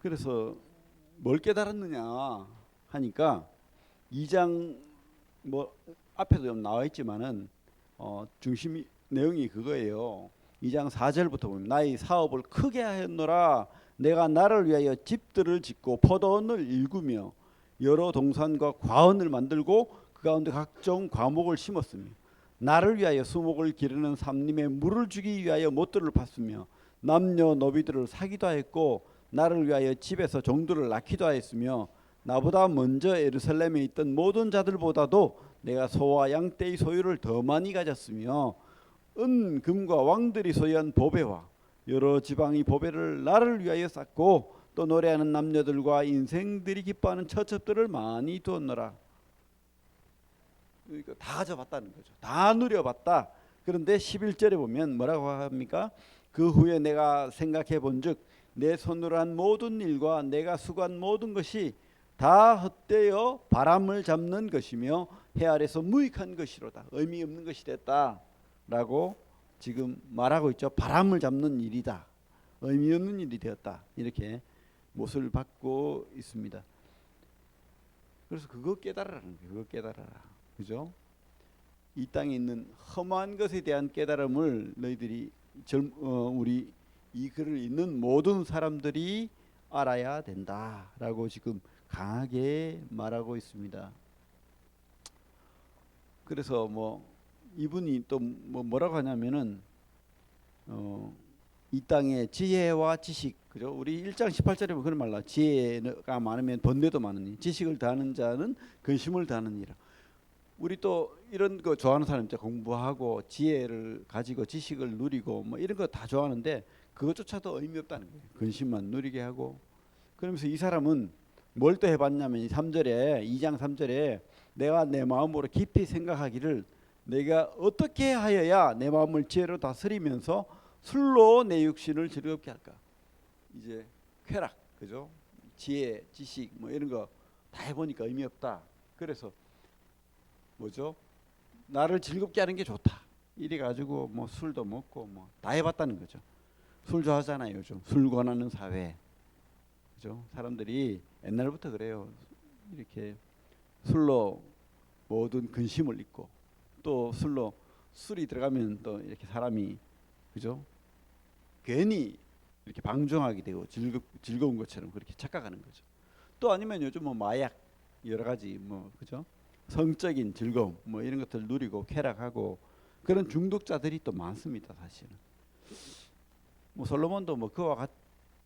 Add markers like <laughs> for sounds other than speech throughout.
그래서 뭘 깨달았느냐 하니까 2장 뭐 앞에도 좀 나와 있지만은 어 중심 내용이 그거예요. 2장 4절부터 보면 나의 사업을 크게 하였노라 내가 나를 위하여 집들을 짓고 포도원을 일구며 여러 동산과 과원을 만들고 그 가운데 각종 과목을 심었으며 나를 위하여 수목을 기르는 삼림에 물을 주기 위하여 못들을 팠으며 남녀 노비들을 사기도 하였고 나를 위하여 집에서 종들을 낳기도 하였으며 나보다 먼저 예루살렘에 있던 모든 자들보다도 내가 소와 양떼의 소유를 더 많이 가졌으며 은 금과 왕들이 소유한 보배와 여러 지방의 보배를 나를 위하여 쌓고 또 노래하는 남녀들과 인생들이 기뻐하는 처첩들을 많이 두었노라. 그러니까 다 가져봤다는 거죠. 다 누려봤다. 그런데 11절에 보면 뭐라고 합니까? 그 후에 내가 생각해 본즉 내 손으로 한 모든 일과 내가 수고한 모든 것이 다 헛되어 바람을 잡는 것이며 해 아래서 무익한 것이로다. 의미 없는 것이 됐다라고 지금 말하고 있죠. 바람을 잡는 일이다. 의미 없는 일이 되었다. 이렇게 못을 받고 있습니다. 그래서 그거 거예요. 그거 깨달아라. 그죠? 이 땅에 있는 험한 것에 대한 깨달음을 너희들이 젊, 어, 우리 이 글을 읽는 모든 사람들이 알아야 된다라고 지금 강하게 말하고 있습니다. 그래서 뭐 이분이 또 뭐 뭐라고 하냐면은 어, 이 땅의 지혜와 지식 그죠? 우리 1장 18절에 보면 그런 말라 지혜가 많으면 번뇌도 많으니 지식을 다하는 자는 근심을 다하느니라. 우리 또 이런 거 좋아하는 사람 있죠. 공부하고 지혜를 가지고 지식을 누리고 뭐 이런 거 다 좋아하는데 그것조차도 의미 없다는 거예요. 근심만 누리게 하고 그러면서 이 사람은 뭘 또 해봤냐면 이 3절에 2장 3절에 내가 내 마음으로 깊이 생각하기를 내가 어떻게 하여야 내 마음을 지혜로 다스리면서 술로 내 육신을 즐겁게 할까? 이제 쾌락, 그죠? 지혜, 지식 뭐 이런 거 다 해보니까 의미 없다. 그래서 뭐죠? 나를 즐겁게 하는 게 좋다. 이래 가지고 뭐 술도 먹고 뭐 다 해봤다는 거죠. 술 좋아하잖아요 요즘 술 권하는 사회. 그죠? 사람들이 옛날부터 그래요. 이렇게 술로 모든 근심을 잊고 또 술로 술이 들어가면 또 이렇게 사람이 그죠? 괜히 이렇게 방종하게 되고 즐겁, 즐거운 것처럼 그렇게 착각하는 거죠. 또 아니면 요즘 뭐 마약 여러 가지 뭐 그죠? 성적인 즐거움 뭐 이런 것들 누리고 쾌락하고 그런 중독자들이 또 많습니다 사실은. 뭐 솔로몬도 뭐 그와 같,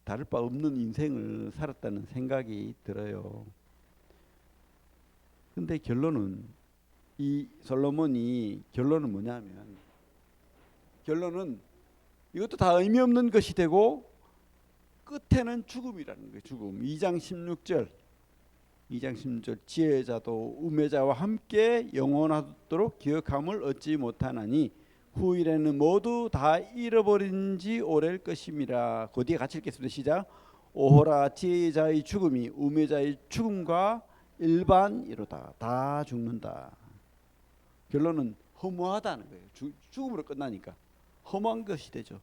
다를 바 없는 인생을 살았다는 생각이 들어요. 근데 결론은 이 솔로몬이 결론은 뭐냐면 결론은 이것도 다 의미 없는 것이 되고 끝에는 죽음이라는 거예요. 죽음. 2장 16절. 2장 16절 지혜자도 우매자와 함께 영원하도록 기억함을 얻지 못하나니 후일에는 모두 다 잃어버린 지 오래일 것임이라. 그 뒤에 같이 읽겠습니다. 시작. 오호라 지혜자의 죽음이 우매자의 죽음과 일반이로다. 다 죽는다. 결론은 허무하다는 거예요. 죽, 죽음으로 끝나니까 험한 것이 되죠.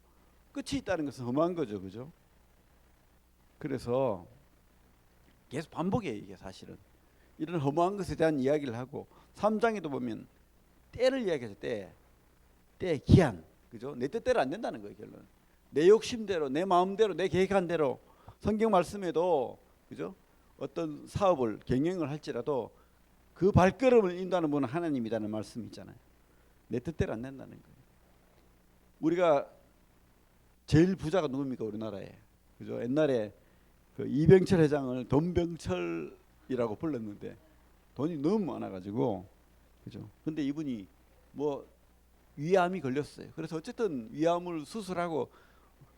끝이 있다는 것은 험한 거죠, 그죠? 그래서 계속 반복해요 이게 사실은 이런 허무한 것에 대한 이야기를 하고 3장에도 보면 때를 이야기하죠 때, 때 기한, 그죠? 내 뜻대로 안 된다는 거예요 결론. 내 욕심대로, 내 마음대로, 내 계획한 대로 성경 말씀에도 그죠? 어떤 사업을 경영을 할지라도 그 발걸음을 인도하는 분은 하나님이라는 말씀 있잖아요. 내 뜻대로 안 된다는 거예요. 우리가 제일 부자가 누굽니까 우리나라에? 그죠? 옛날에 그 이병철 회장을 돈병철이라고 불렀는데 돈이 너무 많아가지고 그죠? 근데 이분이 뭐 위암이 걸렸어요. 그래서 어쨌든 위암을 수술하고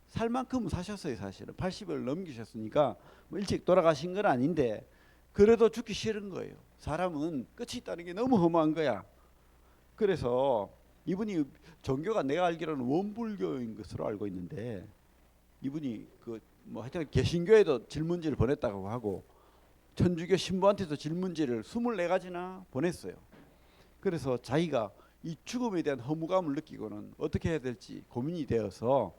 살 만큼은 사셨어요 사실은 80을 넘기셨으니까 뭐 일찍 돌아가신 건 아닌데 그래도 죽기 싫은 거예요. 사람은 끝이 있다는 게 너무 험한 거야. 그래서 이분이 종교가 내가 알기로는 원불교인 것으로 알고 있는데 이분이 그 뭐 하여튼 개신교에도 질문지를 보냈다고 하고 천주교 신부한테도 질문지를 24가지나 보냈어요. 그래서 자기가 이 죽음에 대한 허무감을 느끼고는 어떻게 해야 될지 고민이 되어서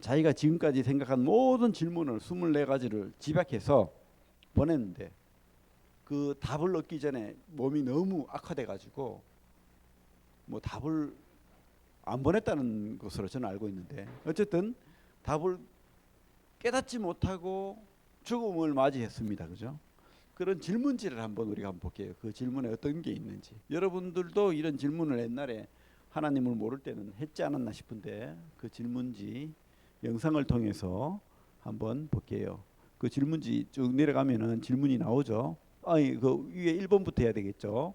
자기가 지금까지 생각한 모든 질문을 24가지를 집약해서 보냈는데 그 답을 얻기 전에 몸이 너무 악화돼 가지고 뭐 답을 안 보냈다는 것으로 저는 알고 있는데 어쨌든 답을 깨닫지 못하고 죽음을 맞이했습니다. 그죠? 그런 질문지를 한번 우리가 한번 볼게요. 그 질문에 어떤 게 있는지. 여러분들도 이런 질문을 옛날에 하나님을 모를 때는 했지 않았나 싶은데 그 질문지 영상을 통해서 한번 볼게요. 그 질문지 쭉 내려가면은 질문이 나오죠. 아니 그 위에 1번부터 해야 되겠죠.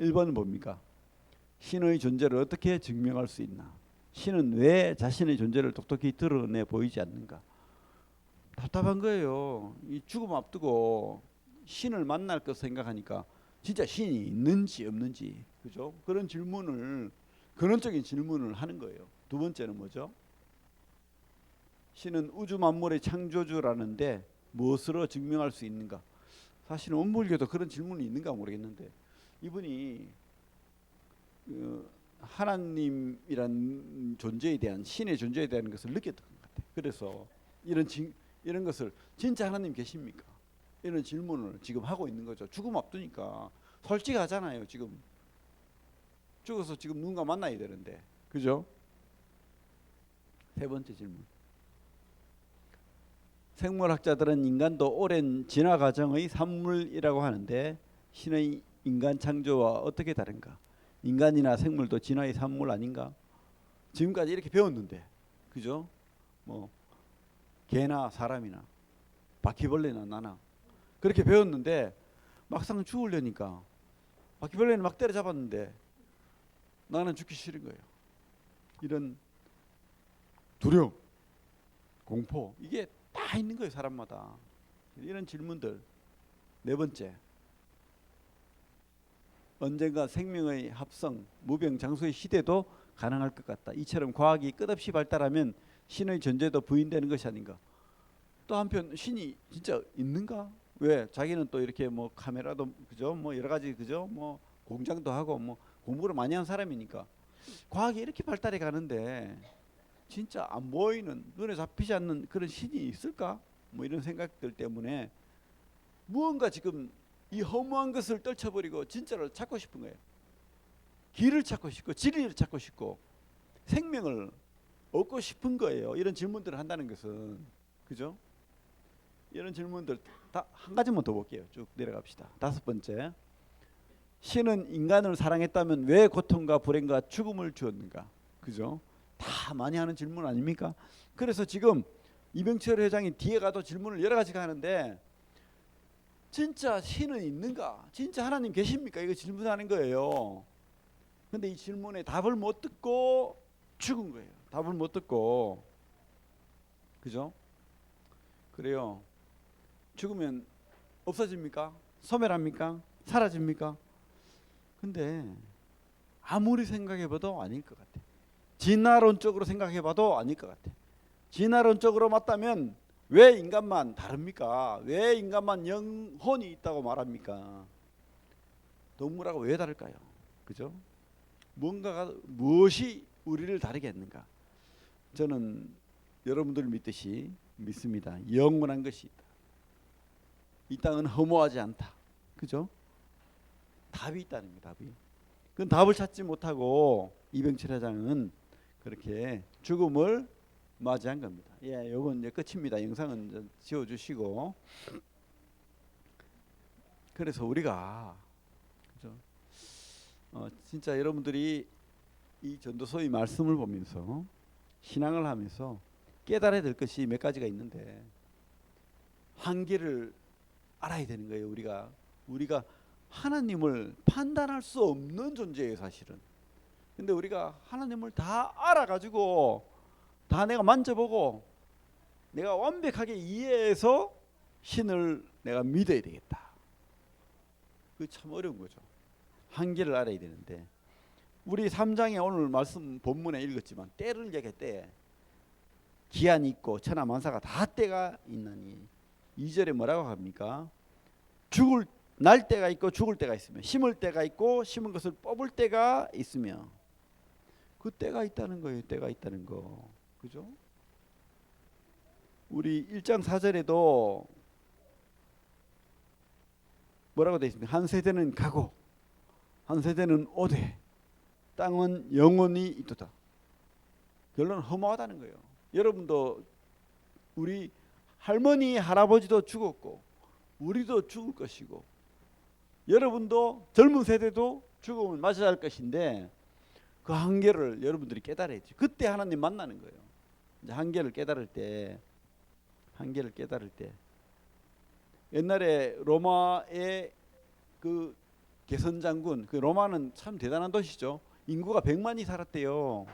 1번은 뭡니까? 신의 존재를 어떻게 증명할 수 있나? 신은 왜 자신의 존재를 똑똑히 드러내 보이지 않는가? 답답한 거예요. 이 죽음 앞두고 신을 만날 것 생각하니까 진짜 신이 있는지 없는지 그죠? 그런 질문을 근원적인 질문을 하는 거예요. 두 번째는 뭐죠? 신은 우주 만물의 창조주라는데 무엇으로 증명할 수 있는가? 사실은 원불교도 그런 질문이 있는가 모르겠는데 이분이 그 하나님이란 존재에 대한 신의 존재에 대한 것을 느꼈던 것 같아요. 그래서 이런 진, 이런 것을 진짜 하나님 계십니까? 이런 질문을 지금 하고 있는 거죠. 죽음 앞두니까 솔직하잖아요. 지금 죽어서 지금 누군가 만나야 되는데 그죠? 세 번째 질문. 생물학자들은 인간도 오랜 진화 과정의 산물이라고 하는데 신의 인간 창조와 어떻게 다른가? 인간이나 생물도 진화의 산물 아닌가? 지금까지 이렇게 배웠는데, 그죠? 뭐 개나 사람이나 바퀴벌레나 나나 그렇게 배웠는데 막상 죽으려니까 바퀴벌레는 막 때려잡았는데 나는 죽기 싫은 거예요. 이런 두려움, 공포 이게 다 있는 거예요 사람마다. 이런 질문들. 네 번째. 언젠가 생명의 합성 무병 장수의 시대도 가능할 것 같다. 이처럼 과학이 끝없이 발달하면 신의 존재도 부인되는 것이 아닌가. 또 한편 신이 진짜 있는가 왜 자기는 또 이렇게 뭐 카메라도 그죠 뭐 여러 가지 그죠 뭐 공장도 하고 뭐 공부를 많이 한 사람이니까 과학이 이렇게 발달해 가는데 진짜 안 보이는 눈에 잡히지 않는 그런 신이 있을까? 뭐 이런 생각들 때문에 무언가 지금 이 허무한 것을 떨쳐버리고 진짜를 찾고 싶은 거예요. 길을 찾고 싶고 진리를 찾고 싶고 생명을 얻고 싶은 거예요. 이런 질문들을 한다는 것은 그죠? 이런 질문들 다 한 가지만 더 볼게요. 쭉 내려갑시다. 다섯 번째. 신은 인간을 사랑했다면 왜 고통과 불행과 죽음을 주었는가? 그죠? 다 많이 하는 질문 아닙니까? 그래서 지금 이병철 회장이 뒤에 가도 질문을 여러 가지가 하는데 진짜 신은 있는가? 진짜 하나님 계십니까? 이거 질문하는 거예요. 근데 이 질문에 답을 못 듣고 죽은 거예요. 답을 못 듣고 그죠? 그래요. 죽으면 없어집니까? 소멸합니까? 사라집니까? 근데 아무리 생각해봐도 아닐 것 같아. 진화론적으로 생각해봐도 아닐 것 같아. 진화론적으로 맞다면 왜 인간만 다릅니까? 왜 인간만 영혼이 있다고 말합니까? 동물하고 왜 다를까요? 그죠? 뭔가가 무엇이 우리를 다르게 했는가? 저는 여러분들 믿듯이 믿습니다. 영원한 것이 있다. 이 땅은 허무하지 않다. 그죠? 답이 있다는 거예요. 답이. 그 답을 찾지 못하고 이병철 회장은 그렇게 죽음을 맞이한 겁니다. 예, 요건 이제 끝입니다. 영상은 이제 지워 주시고. 그래서 우리가 그죠? 어, 진짜 여러분들이 이 전도서의 말씀을 보면서 신앙을 하면서 깨달아야 될 것이 몇 가지가 있는데 한계를 알아야 되는 거예요. 우리가 우리가 하나님을 판단할 수 없는 존재예요, 사실은. 근데 우리가 하나님을 다 알아가지고 다 내가 만져보고 내가 완벽하게 이해해서 신을 내가 믿어야 되겠다. 그 참 어려운 거죠. 한계를 알아야 되는데 우리 3장에 오늘 말씀 본문에 읽었지만 때를 얘기할 때 기한이 있고 천하 만사가 다 때가 있나니 2절에 뭐라고 합니까? 죽을 날 때가 있고 죽을 때가 있으며 심을 때가 있고 심은 것을 뽑을 때가 있으며 그 때가 있다는 거예요. 때가 있다는 거. 그죠? 우리 1장 4절에도 뭐라고 되어 있습니까? 한 세대는 가고 한 세대는 오되 땅은 영원히 있도다. 결론은 허무하다는 거예요. 여러분도 우리 할머니 할아버지도 죽었고 우리도 죽을 것이고 여러분도 젊은 세대도 죽음을 맞아야 할 것인데 그 한계를 여러분들이 깨달아야지. 그때 하나님 만나는 거예요. 이제 한계를 깨달을 때 한계를 깨달을 때 옛날에 로마의 그 개선 장군 그 로마는 참 대단한 도시죠. 인구가 100만이 살았대요.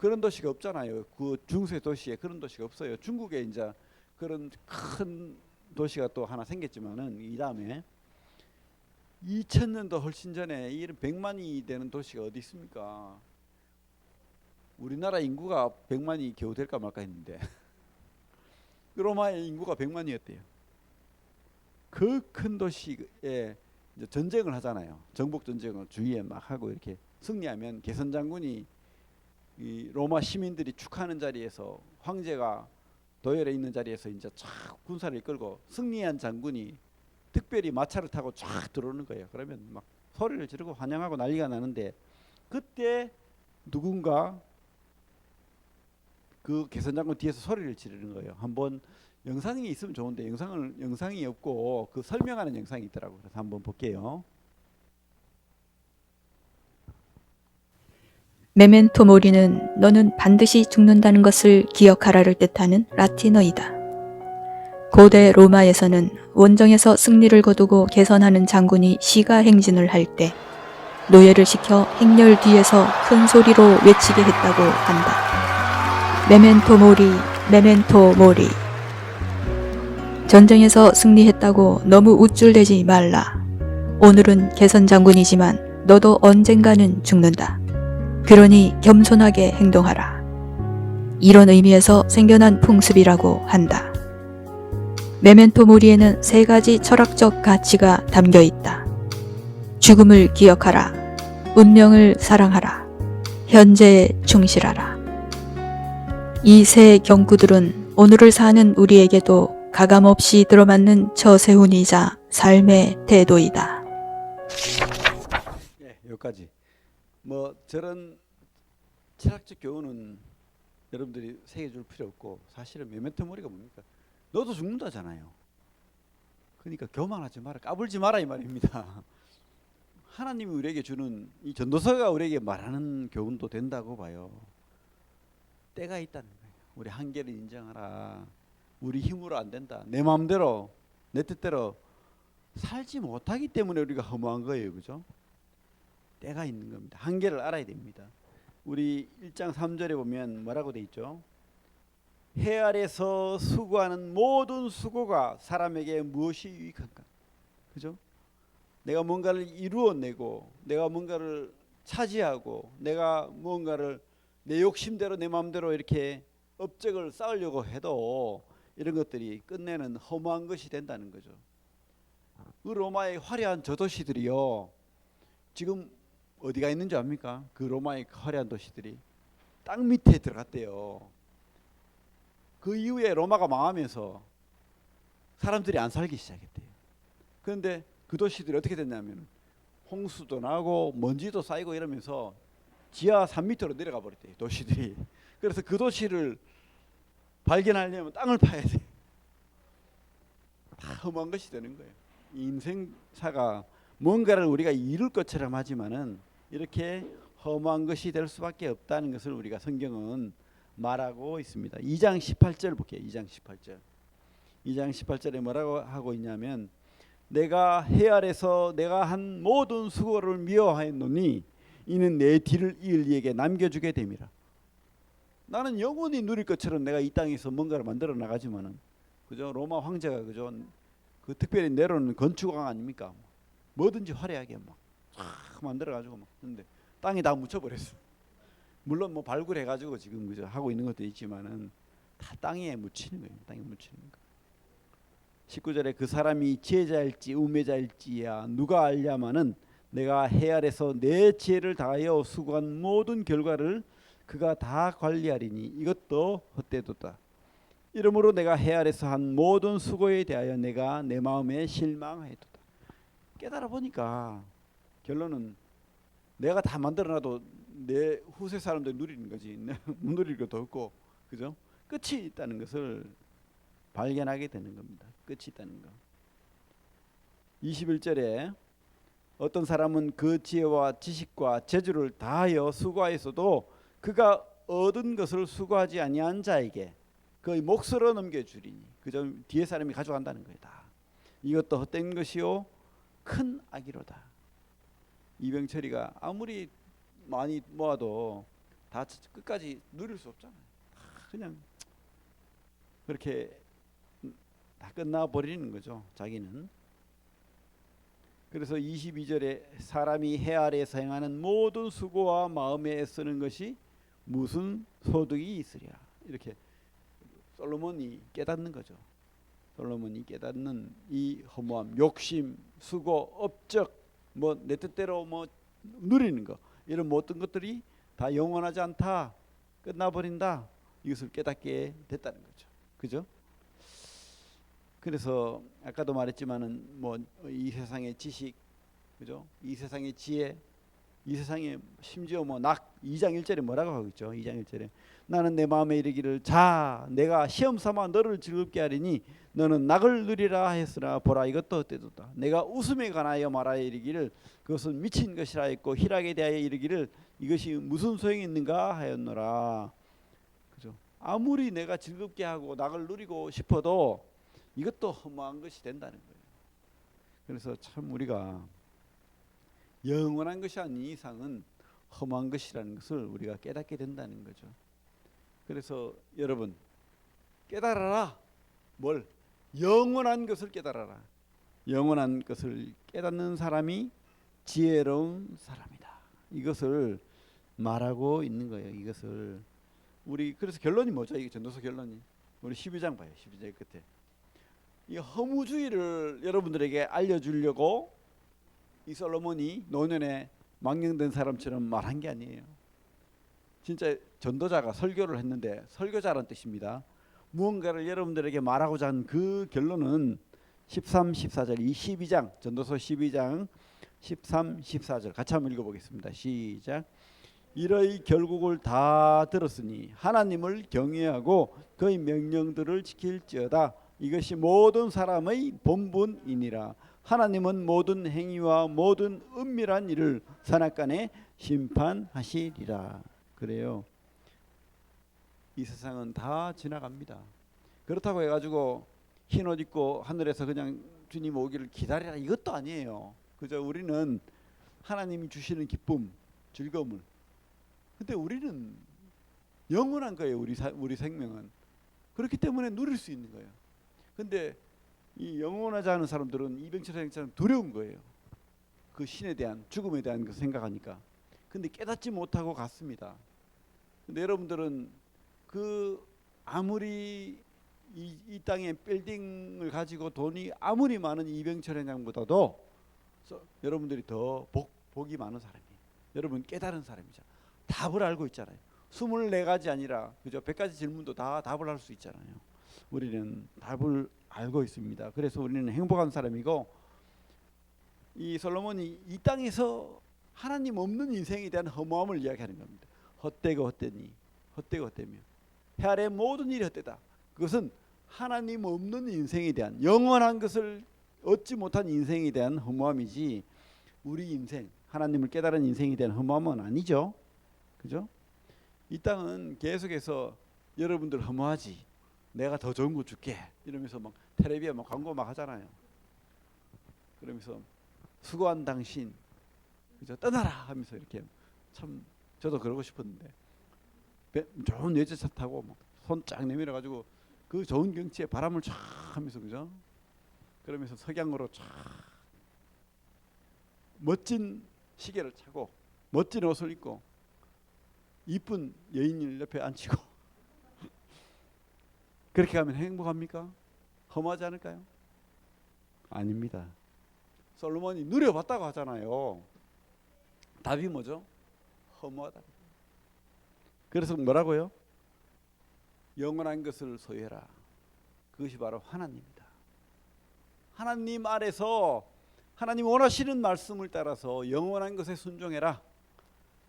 그런 도시가 없잖아요. 그 중세 도시에 그런 도시가 없어요. 중국에 이제 그런 큰 도시가 또 하나 생겼지만은 이 다음에 2000년도 훨씬 전에 이런 100만이 되는 도시가 어디 있습니까? 우리나라 인구가 100만이 겨우 될까 말까 했는데 <laughs> 그 로마의 인구가 100만이었대요. 그 큰 도시에 전쟁을 하잖아요. 정복 전쟁을 주위에 막 하고 이렇게 승리하면 개선 장군이 이 로마 시민들이 축하하는 자리에서 황제가 도열에 있는 자리에서 이제 쫙 군사를 이끌고 승리한 장군이 특별히 마차를 타고 쫙 들어오는 거예요. 그러면 막 소리를 지르고 환영하고 난리가 나는데 그때 누군가 그 개선 장군 뒤에서 소리를 지르는 거예요. 한번 영상이 있으면 좋은데 영상을 영상이 없고 그 설명하는 영상이 있더라고요. 그래서 한번 볼게요. 메멘토 모리는 너는 반드시 죽는다는 것을 기억하라를 뜻하는 라틴어이다. 고대 로마에서는 원정에서 승리를 거두고 개선하는 장군이 시가 행진을 할 때 노예를 시켜 행렬 뒤에서 큰 소리로 외치게 했다고 한다. 메멘토 모리, 메멘토 모리. 전쟁에서 승리했다고 너무 우쭐대지 말라. 오늘은 개선 장군이지만 너도 언젠가는 죽는다. 그러니 겸손하게 행동하라. 이런 의미에서 생겨난 풍습이라고 한다. 메멘토 모리에는 세 가지 철학적 가치가 담겨 있다. 죽음을 기억하라. 운명을 사랑하라. 현재에 충실하라. 이 세 경구들은 오늘을 사는 우리에게도 가감없이 들어맞는 처세훈이자 삶의 태도이다. 예, 여기까지. 뭐 저런 철학적 교훈은 여러분들이 새겨줄 필요 없고 사실은 메멘토 모리가 뭡니까? 너도 죽는다잖아요. 그러니까 교만하지 마라, 까불지 마라 이 말입니다. <laughs> 하나님이 우리에게 주는 이 전도서가 우리에게 말하는 교훈도 된다고 봐요. 때가 있다는 거예요. 우리 한계를 인정하라. 우리 힘으로 안 된다. 내 마음대로 내 뜻대로 살지 못하기 때문에 우리가 허무한 거예요, 그죠? 때가 있는 겁니다. 한계를 알아야 됩니다. 우리 1장 3절에 보면 뭐라고 돼 있죠? 해 아래서 수고하는 모든 수고가 사람에게 무엇이 유익한가? 그죠? 내가 뭔가를 이루어내고 내가 뭔가를 차지하고 내가 무언가를 내 욕심대로 내 마음대로 이렇게 업적을 쌓으려고 해도 이런 것들이 끝내는 허무한 것이 된다는 거죠. 그 로마의 화려한 저도시들이요. 지금 어디가 있는지 압니까? 그 로마의 화려한 도시들이 땅 밑에 들어갔대요. 그 이후에 로마가 망하면서 사람들이 안 살기 시작했대요. 그런데 그 도시들이 어떻게 됐냐면 홍수도 나고 먼지도 쌓이고 이러면서 지하 3미터로 내려가 버렸대요. 도시들이. 그래서 그 도시를 발견하려면 땅을 파야 돼. 다 험한 것이 되는 거예요. 이 인생사가 뭔가를 우리가 이룰 것처럼 하지만은 이렇게 험한 것이 될 수밖에 없다는 것을 우리가 성경은 말하고 있습니다. 2장 18절 볼게요. 2장 18절. 2장 18절에 뭐라고 하고 있냐면 내가 해 아래서 내가 한 모든 수고를 미워하였노니 이는 내 뒤를 이을 이에게 남겨주게 됨이라. 나는 영원히 누릴 것처럼 내가 이 땅에서 뭔가를 만들어 나가지만은 그죠 로마 황제가 그죠 그 특별히 내려오는 건축왕 아닙니까? 뭐든지 화려하게 막 쫙 만들어 가지고 막 근데 땅에 다 묻혀버렸어. 물론 뭐 발굴해 가지고 지금 그저 하고 있는 것도 있지만은 다 땅에 묻히는 거예요. 땅에 묻히는 거. 19절에 그 사람이 지혜자일지 우매자일지야 누가 알냐마는 내가 해 아래서 내 지혜를 다하여 수고한 모든 결과를 그가 다 관리하리니 이것도 헛되도다. 이러므로 내가 해 아래서 한 모든 수고에 대하여 내가 내 마음에 실망하였도다. 깨달아 보니까 결론은 내가 다 만들어놔도 내 후세 사람들 누리는 거지. 못 누릴 것도 없고, 그죠? 끝이 있다는 것을 발견하게 되는 겁니다. 끝이 있다는 거. 21절에 어떤 사람은 그 지혜와 지식과 재주를 다하여 수고하였어도 그가 얻은 것을 수고하지 아니한 자에게 그의 몫으로 넘겨주리니 그점 뒤에 사람이 가져간다는 거예요. 다. 이것도 헛된 것이요 큰 악이로다. 이병철이가 아무리 많이 모아도 다 끝까지 누릴 수 없잖아요. 다 그냥 그렇게 다 끝나 버리는 거죠. 자기는. 그래서 22절에 사람이 해 아래에서 행하는 모든 수고와 마음에 애쓰는 것이 무슨 소득이 있으랴. 이렇게 솔로몬이 깨닫는 거죠. 솔로몬이 깨닫는 이 허무함, 욕심, 수고, 업적, 뭐 내 뜻대로 뭐 누리는 거 이런 모든 것들이 다 영원하지 않다, 끝나버린다 이것을 깨닫게 됐다는 거죠. 그죠? 그래서 아까도 말했지만은 뭐 이 세상의 지식, 그죠? 이 세상의 지혜, 이 세상에 심지어 뭐 낙 2장 1절에 뭐라고 하고 있죠? 2장 1절에 나는 내 마음에 이르기를 자 내가 시험 삼아 너를 즐겁게 하리니 너는 낙을 누리라 했으나 보라 이것도 헛되도다. 내가 웃음에 관하여 말하여 이르기를 그것은 미친 것이라 했고 희락에 대하여 이르기를 이것이 무슨 소용이 있는가 하였노라. 그죠? 아무리 내가 즐겁게 하고 낙을 누리고 싶어도 이것도 허무한 것이 된다는 거예요. 그래서 참 우리가 영원한 것이 아닌 이상은 험한 것이라는 것을 우리가 깨닫게 된다는 거죠. 그래서 여러분 깨달아라. 뭘? 영원한 것을 깨달아라. 영원한 것을 깨닫는 사람이 지혜로운 사람이다. 이것을 말하고 있는 거예요. 이것을 우리 그래서 결론이 뭐죠? 이게 전도서 결론이 우리 12장 봐요. 12장 끝에 이 허무주의를 여러분들에게 알려주려고 이 솔로몬이 노년에 망령된 사람처럼 말한 게 아니에요. 진짜 전도자가 설교를 했는데 설교자란 뜻입니다. 무언가를 여러분들에게 말하고자 한 그 결론은 13, 14절 이 12장 전도서 12장 13, 14절 같이 한번 읽어보겠습니다. 시작. 이러이 결국을 다 들었으니 하나님을 경외하고 그의 명령들을 지킬지어다. 이것이 모든 사람의 본분이니라. 하나님은 모든 행위와 모든 은밀한 일을 산악간에 심판하시리라. 그래요. 이 세상은 다 지나갑니다. 그렇다고 해가지고 흰 옷 입고 하늘에서 그냥 주님 오기를 기다리라 이것도 아니에요. 그저 우리는 하나님이 주시는 기쁨, 즐거움을. 근데 우리는 영원한 거예요. 우리 사, 우리 생명은 그렇기 때문에 누릴 수 있는 거예요. 근데 이 영원하지 않은 사람들은 이병철 선생처럼 두려운 거예요. 그 신에 대한 죽음에 대한 그 생각하니까. 근데 깨닫지 못하고 갔습니다. 근데 여러분들은 그 아무리 이, 이 땅에 빌딩을 가지고 돈이 아무리 많은 이병철 회장보다도 서- 여러분들이 더 복, 복이 많은 사람이에요. 여러분 깨달은 사람이죠. 답을 알고 있잖아요. 24가지 아니라 그죠? 100가지 질문도 다 답을 할 수 있잖아요. 우리는 답을 알고 있습니다. 그래서 우리는 행복한 사람이고 이 솔로몬이 이 땅에서 하나님 없는 인생에 대한 허무함을 이야기하는 겁니다. 헛되고 헛되니 헛되고 헛되며 해 아래 모든 일이 헛되다. 그것은 하나님 없는 인생에 대한 영원한 것을 얻지 못한 인생에 대한 허무함이지 우리 인생 하나님을 깨달은 인생에 대한 허무함은 아니죠. 그죠? 이 땅은 계속해서 여러분들 허무하지. 내가 더 좋은 거 줄게. 이러면서 막 텔레비에 막 광고 막 하잖아요. 그러면서 수고한 당신 그죠 떠나라 하면서 이렇게 참 저도 그러고 싶었는데 배- 좋은 외제차 타고 손 쫙 내밀어 가지고 그 좋은 경치에 바람을 쫙 하면서 그죠 그러면서 석양으로 쫙 멋진 시계를 차고 멋진 옷을 입고 이쁜 여인을 옆에 앉히고 <laughs> 그렇게 하면 행복합니까? 허무하지 않을까요? 아닙니다. 솔로몬이 누려봤다고 하잖아요. 답이 뭐죠? 허무하다. 그래서 뭐라고요? 영원한 것을 소유해라. 그것이 바로 하나님입니다. 하나님 아래서 하나님 원하시는 말씀을 따라서 영원한 것에 순종해라.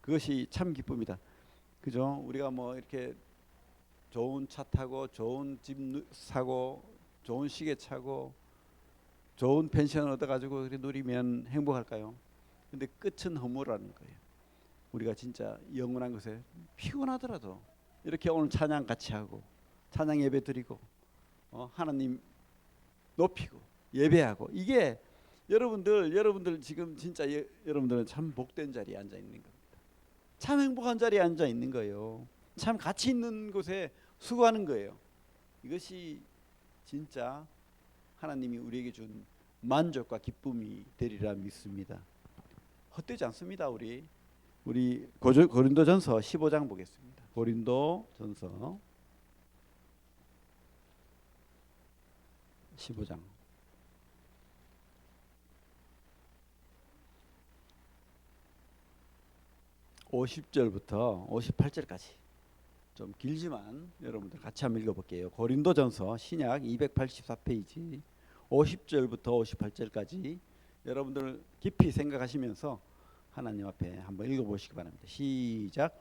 그것이 참 기쁨이다. 그죠? 우리가 뭐 이렇게 좋은 차 타고 좋은 집 누- 사고 좋은 시계 차고 좋은 펜션 얻어 가지고 그렇게 누리면 행복할까요? 근데 끝은 허무라는 거예요. 우리가 진짜 영원한 것에 피곤하더라도 이렇게 오늘 찬양 같이 하고 찬양 예배 드리고 어, 하나님 높이고 예배하고 이게 여러분들 여러분들 지금 진짜 예, 여러분들은 참 복된 자리에 앉아 있는 겁니다. 참 행복한 자리에 앉아 있는 거예요. 참 가치 있는 곳에 수고하는 거예요. 이것이 진짜 하나님이 우리에게 준 만족과 기쁨이 되리라 믿습니다. 헛되지 않습니다, 우리. 우리 고린도전서 15장 보겠습니다. 고린도전서 15장 50절부터 58절까지 좀 길지만 여러분들 같이 한번 읽어볼게요. 고린도전서 신약 284페이지 50절부터 58절까지 여러분들 깊이 생각하시면서 하나님 앞에 한번 읽어보시기 바랍니다. 시작.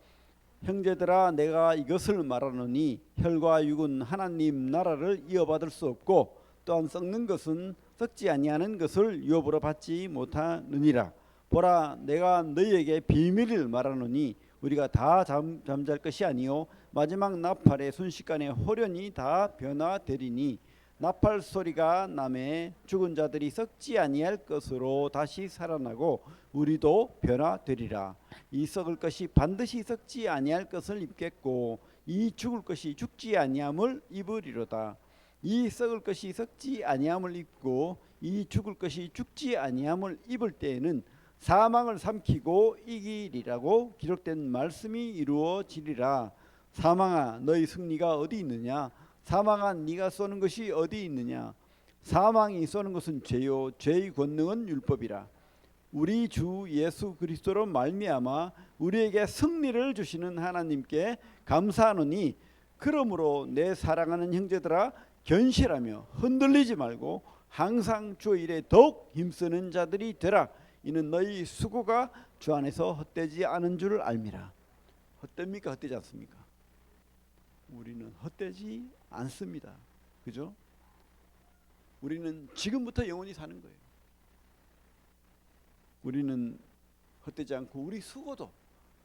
형제들아 내가 이것을 말하노니 혈과 육은 하나님 나라를 이어받을 수 없고 또한 썩는 것은 썩지 아니하는 것을 유업으로 받지 못하느니라. 보라 내가 너희에게 비밀을 말하노니 우리가 다 잠, 잠잘 것이 아니요 마지막 나팔의 순식간에 호련히 다 변화되리니 나팔 소리가 남에 죽은 자들이 썩지 아니할 것으로 다시 살아나고 우리도 변화되리라. 이 썩을 것이 반드시 썩지 아니할 것을 입겠고 이 죽을 것이 죽지 아니함을 입으리로다. 이 썩을 것이 썩지 아니함을 입고 이 죽을 것이 죽지 아니함을 입을 때에는 사망을 삼키고 이기리라고 기록된 말씀이 이루어지리라. 사망아 너희 승리가 어디 있느냐 사망아 네가 쏘는 것이 어디 있느냐? 사망이 쏘는 것은 죄요. 죄의 권능은 율법이라. 우리 주 예수 그리스도로 말미암아 우리에게 승리를 주시는 하나님께 감사하노니 그러므로 내 사랑하는 형제들아 견실하며 흔들리지 말고 항상 주 일에 더욱 힘쓰는 자들이 되라. 이는 너희 수고가 주 안에서 헛되지 않은 줄 알미라. 헛됩니까? 헛되지 않습니까 우리는 헛되지 않습니다. 그죠? 우리는 지금부터 영원히 사는 거예요. 우리는 헛되지 않고 우리 수고도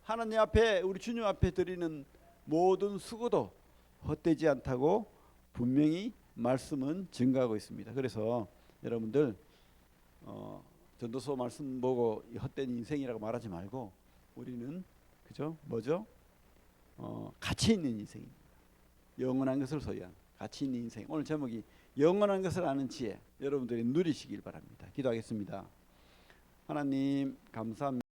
하나님 앞에 우리 주님 앞에 드리는 모든 수고도 헛되지 않다고 분명히 말씀은 증가하고 있습니다. 그래서 여러분들 어, 전도서 말씀 보고 이 헛된 인생이라고 말하지 말고 우리는 그죠? 뭐죠? 어, 가치 있는 인생입니다. 영원한 것을 소유한 가치 있는 인생. 오늘 제목이 영원한 것을 아는 지혜. 여러분들이 누리시길 바랍니다. 기도하겠습니다. 하나님 감사합니다.